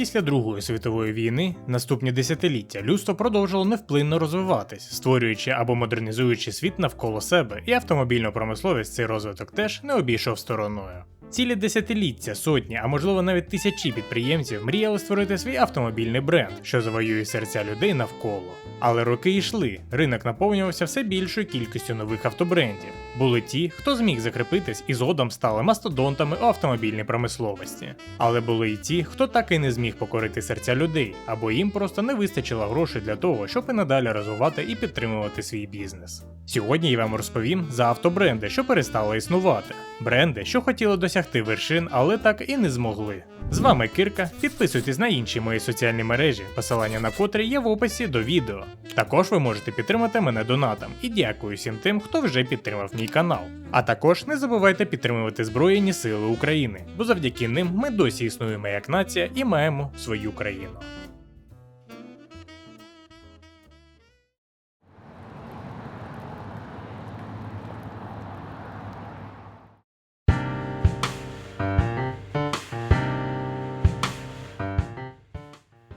Після Другої світової війни, наступні десятиліття, людство продовжило невплинно розвиватись, створюючи або модернізуючи світ навколо себе, і автомобільну промисловість цей розвиток теж не обійшов стороною. Цілі десятиліття, сотні, а можливо навіть тисячі підприємців мріяли створити свій автомобільний бренд, що завоює серця людей навколо. Але роки йшли, ринок наповнювався все більшою кількістю нових автобрендів. Були ті, хто зміг закріпитись і згодом стали мастодонтами у автомобільній промисловості. Але були й ті, хто так і не зміг покорити серця людей, або їм просто не вистачило грошей для того, щоб і надалі розвивати і підтримувати свій бізнес. Сьогодні я вам розповім за автобренди, що перестали існувати, бренди, що хотіли досягти вершин, але так і не змогли. З вами Кирка. Підписуйтесь на інші мої соціальні мережі, посилання на котрі є в описі до відео. Також ви можете підтримати мене донатом і дякую всім тим, хто вже підтримав мій канал. А також не забувайте підтримувати Збройні Сили України, бо завдяки ним ми досі існуємо як нація і маємо свою країну.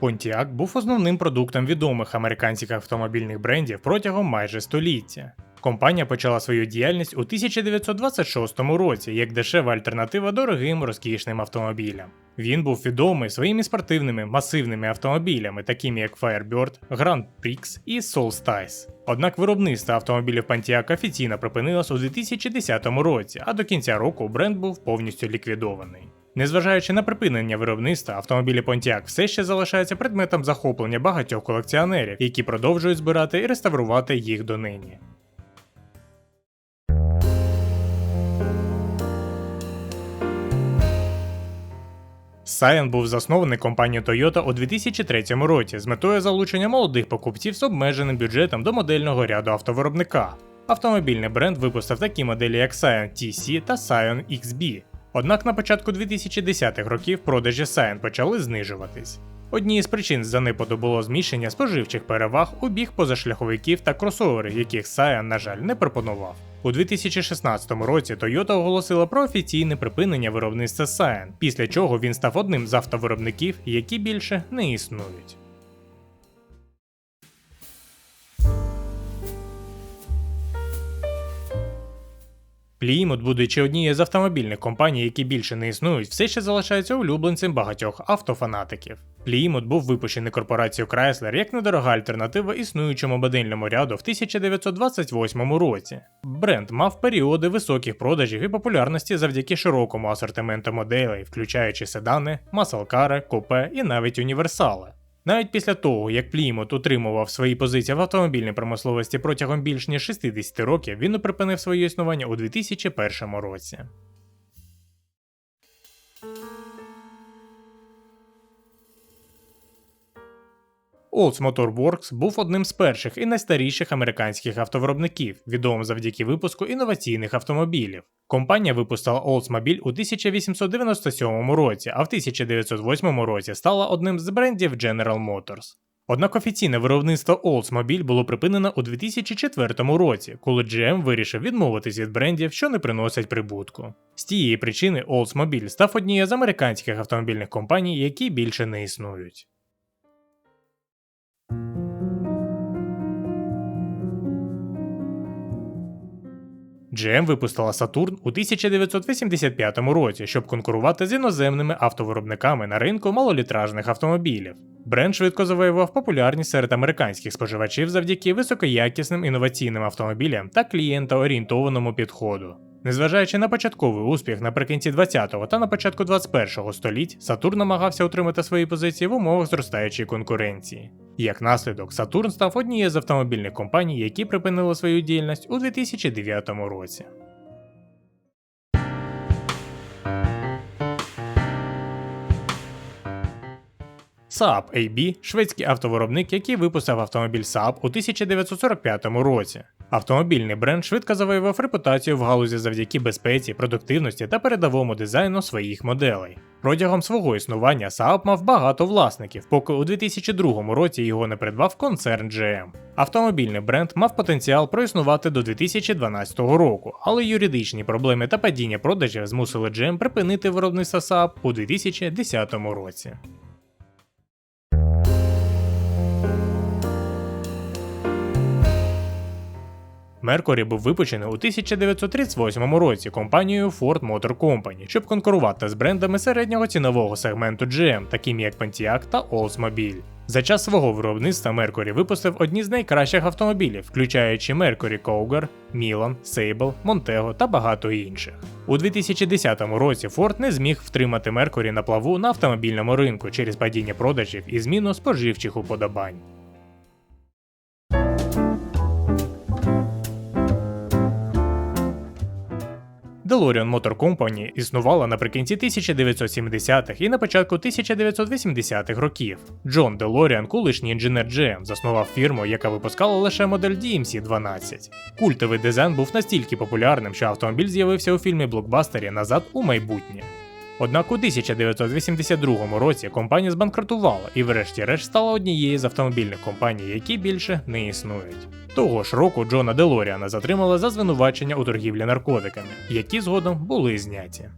Pontiac був основним продуктом відомих американських автомобільних брендів протягом майже століття. Компанія почала свою діяльність у 1926 році як дешева альтернатива дорогим розкішним автомобілям. Він був відомий своїми спортивними масивними автомобілями, такими як Firebird, Grand Prix і Solstice. Однак виробництво автомобілів Pontiac офіційно припинилось у 2010 році, а до кінця року бренд був повністю ліквідований. Незважаючи на припинення виробництва, автомобілі Pontiac все ще залишаються предметом захоплення багатьох колекціонерів, які продовжують збирати і реставрувати їх донині. Scion був заснований компанією Toyota у 2003 році з метою залучення молодих покупців з обмеженим бюджетом до модельного ряду автовиробника. Автомобільний бренд випустив такі моделі, як Scion TC та Scion XB. Однак на початку 2010-х років продажі Scion почали знижуватись. Однією з причин занепаду було зміщення споживчих переваг у біг позашляховиків та кросоверів, яких Scion, на жаль, не пропонував. У 2016 році Toyota оголосила про офіційне припинення виробництва Scion, після чого він став одним з автовиробників, які більше не існують. Plymouth, будучи однією з автомобільних компаній, які більше не існують, все ще залишається улюбленцем багатьох автофанатиків. Plymouth був випущений корпорацією Chrysler як недорога альтернатива існуючому модельному ряду в 1928 році. Бренд мав періоди високих продажів і популярності завдяки широкому асортименту моделей, включаючи седани, маселкари, купе і навіть універсали. Навіть після того, як Плімут утримував свої позиції в автомобільній промисловості протягом більш ніж 60 років, він припинив своє існування у 2001 році. Olds Motor Works був одним з перших і найстаріших американських автовиробників, відомим завдяки випуску інноваційних автомобілів. Компанія випустила Oldsmobile у 1897 році, а в 1908 році стала одним з брендів General Motors. Однак офіційне виробництво Oldsmobile було припинено у 2004 році, коли GM вирішив відмовитись від брендів, що не приносять прибутку. З тієї причини Oldsmobile став однією з американських автомобільних компаній, які більше не існують. GM випустила Saturn у 1985 році, щоб конкурувати з іноземними автовиробниками на ринку малолітражних автомобілів. Бренд швидко завоював популярність серед американських споживачів завдяки високоякісним інноваційним автомобілям та клієнтоорієнтованому підходу. Незважаючи на початковий успіх наприкінці 20-го та на початку 21-го століть, Сатурн намагався утримати свої позиції в умовах зростаючої конкуренції. Як наслідок, Сатурн став однією з автомобільних компаній, які припинили свою діяльність у 2009 році. Saab AB – шведський автовиробник, який випустив автомобіль Saab у 1945 році. Автомобільний бренд швидко завоював репутацію в галузі завдяки безпеці, продуктивності та передовому дизайну своїх моделей. Протягом свого існування Saab мав багато власників, поки у 2002 році його не придбав концерн GM. Автомобільний бренд мав потенціал проіснувати до 2012 року, але юридичні проблеми та падіння продажів змусили GM припинити виробництво Saab у 2010 році. Mercury був випущений у 1938 році компанією Ford Motor Company, щоб конкурувати з брендами середнього цінового сегменту GM, такими як Pontiac та Oldsmobile. За час свого виробництва Mercury випустив одні з найкращих автомобілів, включаючи Mercury Cougar, Milan, Sable, Montego та багато інших. У 2010 році Ford не зміг втримати Mercury на плаву на автомобільному ринку через падіння продажів і зміну споживчих уподобань. DeLorean Motor Company існувала наприкінці 1970-х і на початку 1980-х років. Джон DeLorean, колишній інженер GM, заснував фірму, яка випускала лише модель DMC-12. Культовий дизайн був настільки популярним, що автомобіль з'явився у фільмі блокбастері Назад у майбутнє. Однак у 1982 році компанія збанкрутувала і, врешті-решт, стала однією з автомобільних компаній, які більше не існують. Того ж року Джона Делоріана затримали за звинувачення у торгівлі наркотиками, які згодом були зняті.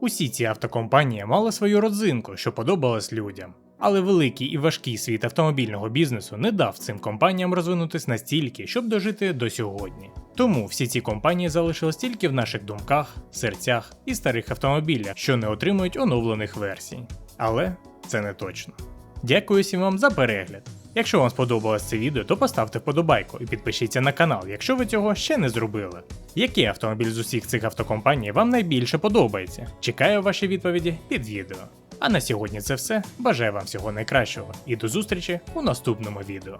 Усі ці автокомпанії мали свою родзинку, що подобалась людям. Але великий і важкий світ автомобільного бізнесу не дав цим компаніям розвинутись настільки, щоб дожити до сьогодні. Тому всі ці компанії залишились тільки в наших думках, серцях і старих автомобілях, що не отримують оновлених версій. Але це не точно. Дякую всім вам за перегляд. Якщо вам сподобалось це відео, то поставте вподобайку і підпишіться на канал, якщо ви цього ще не зробили. Який автомобіль з усіх цих автокомпаній вам найбільше подобається? Чекаю ваші відповіді під відео. А на сьогодні це все. Бажаю вам всього найкращого і до зустрічі у наступному відео.